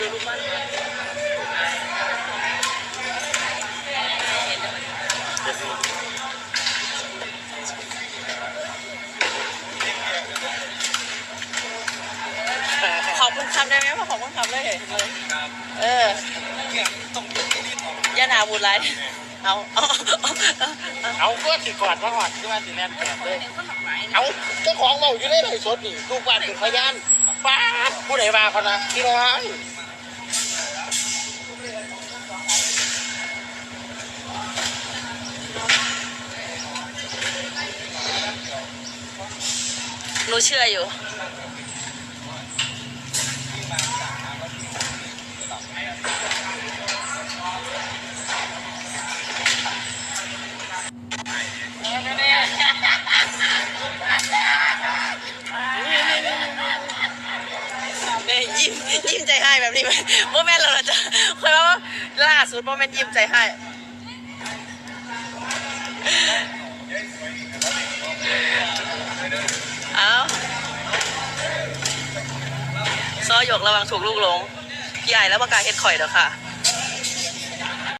ขอบคุณคำได้ไหมพ่อขอบคุณคำเลยเลยเอออย่าหนาบุญไรเอาเอาเอาเอาเอาเพื่อสิกอดมาหอดขึ้นมาสิแนนแปดเลยเอาเจ้าของเราอยู่ในไหนสดนี่ลูกบ้านเป็นพยานป้าผู้ใดมาเขานะพี่น้อง หนูเชื่ออยู่ ยิ้มยิ้มใจให้แบบนี้ไหมโมแม่นเราจะคอยว่าล่าสุดโมแม่นยิ้มใจให้ ซอหยกระวังถูกลูกหลงพี่ใหญ่แล้วประกาศเฮ็ดข่อยเด้อค่ะ